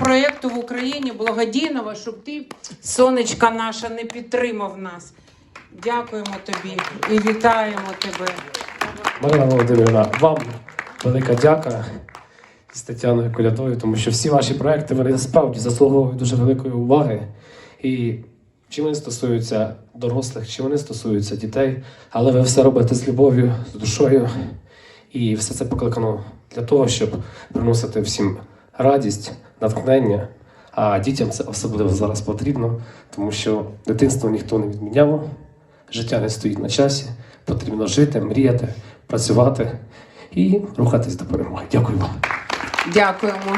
проєкту в Україні благодійного, щоб ти, сонечка наша, не підтримав нас. Дякуємо тобі і вітаємо тебе. Марина Володимирівна, вам велика дяка з Тетяною Колядою, тому що всі ваші проекти вони справді заслуговують дуже великої уваги. І чи вони стосуються дорослих, чи вони стосуються дітей, але ви все робите з любов'ю, з душою. І все це покликано для того, щоб приносити всім радість, натхнення. А дітям це особливо зараз потрібно, тому що дитинство ніхто не відміняв, життя не стоїть на часі. Потрібно жити, мріяти, працювати і рухатись до перемоги. Дякую вам. Дякуємо.